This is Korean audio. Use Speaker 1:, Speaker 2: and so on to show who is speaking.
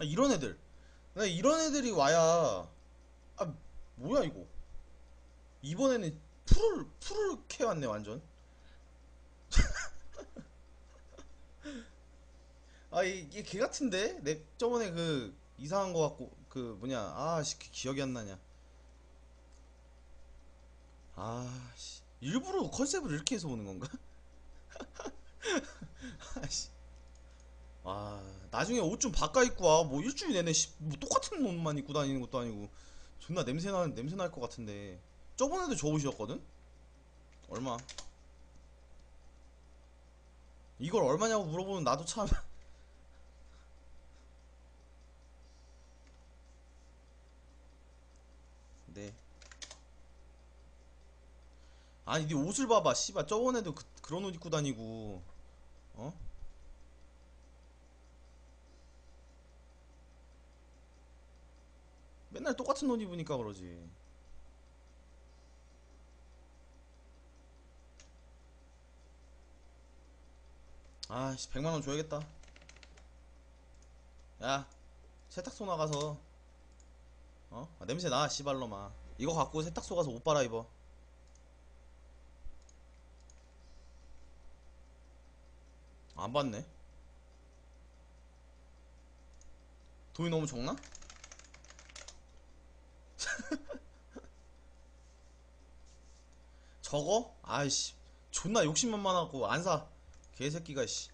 Speaker 1: 아, 이런 애들. 나 이런 애들이 와야 아 뭐야 이거. 이번에는 풀을 풀을 캐왔네 완전. 아 이게 개 같은데? 내 저번에 그 이상한 거 같고 그 뭐냐 아씨 기억이 안 나냐. 아씨 일부러 컨셉을 이렇게 해서 오는 건가? 아씨. 아 나중에 옷 좀 바꿔 입고 와. 뭐 일주일 내내 씨, 뭐 똑같은 옷만 입고 다니는 것도 아니고 존나 냄새 나 냄새 날 것 같은데. 저번에도 저 옷이었거든? 얼마? 이걸 얼마냐고 물어보면 나도 참. 네. 아니 네 옷을 봐봐 씨발 저번에도 그, 그런 옷 입고 다니고 어? 맨날 똑같은 옷 입으니까 그러지 아씨 100만원 줘야겠다 야 세탁소 나가서 어? 아, 냄새 나 씨발놈아 이거 갖고 세탁소 가서 옷 빨아입어 안 받네. 돈이 너무 적나? 저거? 아이씨. 존나 욕심만만하고 안 사. 개새끼가 씨.